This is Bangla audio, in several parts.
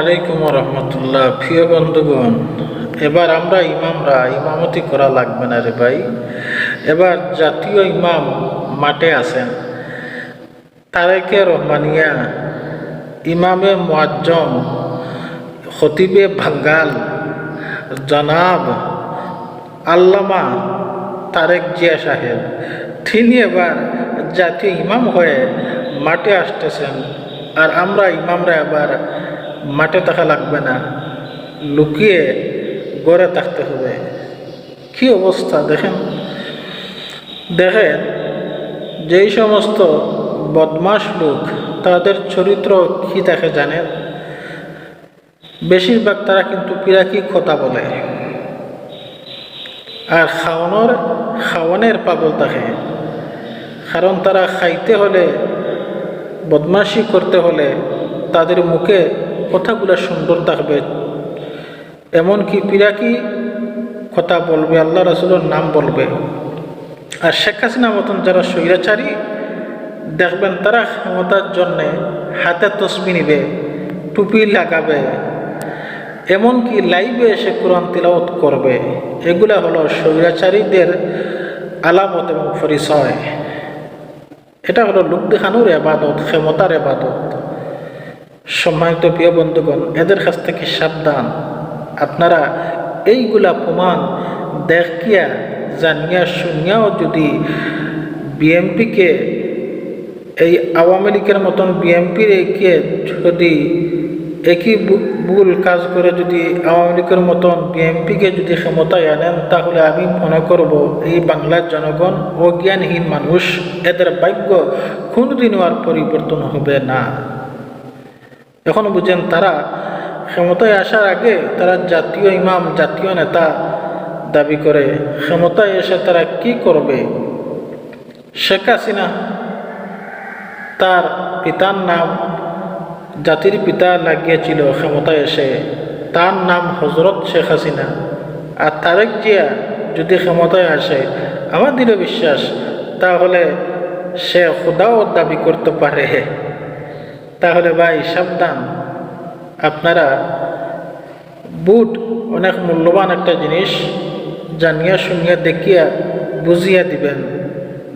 আলাইকুম রহমতুল্লাহ প্রিয় বন্ধুগণ, এবার আমরা ইমামরা, ইমামতি করা লাগবে না রে ভাই। এবার জাতীয় ইমাম মাঠে আছেন। তারেকে রহমানিয়া, ইমামে মোয়াজ্জম খতিবে ভাঙ্গাল জনাব আল্লামা তারেক জিয়া সাহেব। তিনি এবার জাতীয় ইমাম হয়ে মাঠে আসতেছেন। আর আমরা ইমামরা এবার মাঠে থাকা লাগবে না। লুকিয়ে গড়ে থাকতে হবে। কি অবস্থা দেখেন? দেখেন, যেই সমস্ত বদমাস লোক, তাদের চরিত্র কি থাকে জানেন? বেশিরভাগ তারা কিন্তু পিরাকি কথা বলে। আর খাওয়ানোর, খাওয়ানের পাগল থাকে কারণ তারা খাইতে হলে, বদমাশি করতে হলে তাদের মুখে কথাগুলো সুন্দর থাকবে। এমনকি পিরাকি কথা বলবে, আল্লাহ রসুলের নাম বলবে। আর শেখ হাসিনা মতন যারা স্বৈরাচারী, দেখবেন তারা ক্ষমতার জন্যে হাতে তসবি নিবে, টুপি লাগাবে। এমনকি লাইভে এসে কোরআন তিলাওত করবে। এগুলা হলো স্বৈরাচারীদের আলামত এবং পরিচয়। এটা হলো লোক দেখানোর এবাদত, ক্ষমতার এবাদত। সম্মানিত প্রিয় বন্ধুগণ, এদের কাছ থেকে সাবধান। আপনারা এইগুলা প্রমাণ দেখিয়া, জানিয়া, শুনিয়াও যদি বিএমপিকে, এই আওয়ামী লীগের মতন বিএমপির একে যদি একই ভুল কাজ করে যদি আওয়ামী লীগের মতন বিএমপিকে যদি ক্ষমতায় আনেন, তাহলে আমি মনে করব এই বাংলার জনগণ অজ্ঞানহীন মানুষ, এদের ভাগ্য কোনোদিনও আর পরিবর্তন হবে না। এখন বুঝেন তারা ক্ষমতায় আসার আগে তারা জাতীয় ইমাম, জাতীয় নেতা দাবি করে। ক্ষমতায় এসে তারা কি করবে? শেখ হাসিনা, তার পিতার নাম, জাতির পিতা লাগিয়েছিল ক্ষমতায় এসে। তার নাম হজরত শেখ হাসিনা। আর তারেক জিয়া যদি ক্ষমতায় আসে, আমার দৃঢ় বিশ্বাস, তাহলে সে খোদাও দাবি করতে পারে। তাহলে ভাই সাবধান। আপনারা বুট অনেক মূল্যবান একটা জিনিস জানিয়া শুনিয়া দেখিয়া বুঝিয়া দিবেন।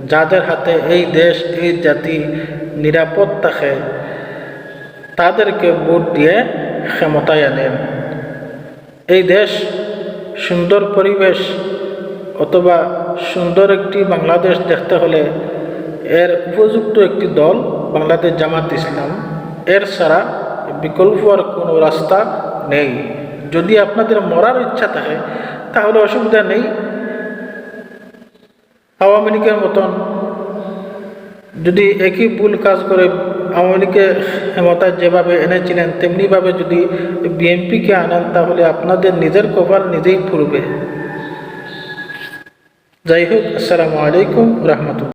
যাদের হাতে এই দেশ, এই জাতি নিরাপদ থাকে, তাদেরকে ভোট দিয়ে ক্ষমতায় আনেন। এই দেশ সুন্দর পরিবেশ অথবা সুন্দর একটি বাংলাদেশ দেখতে হলে এর উপযুক্ত একটি দল বাংলাদেশ জামাত ইসলাম, এর ছাড়া বিকল্প আর কোনো রাস্তা নেই। যদি আপনাদের মরার ইচ্ছা থাকে, তাহলে অসুবিধা নেই। আওয়ামী লীগের মতন যদি একই ভুল কাজ করে আওয়ামী লীগকে ক্ষমতায় যেভাবে এনেছিলেন, তেমনিভাবে যদি বিএনপিকে আনেন, তাহলে আপনাদের নিজের কপাল নিজেই ফুরবে যাই হোক, আসসালামু আলাইকুম রহমতুল্লাহ।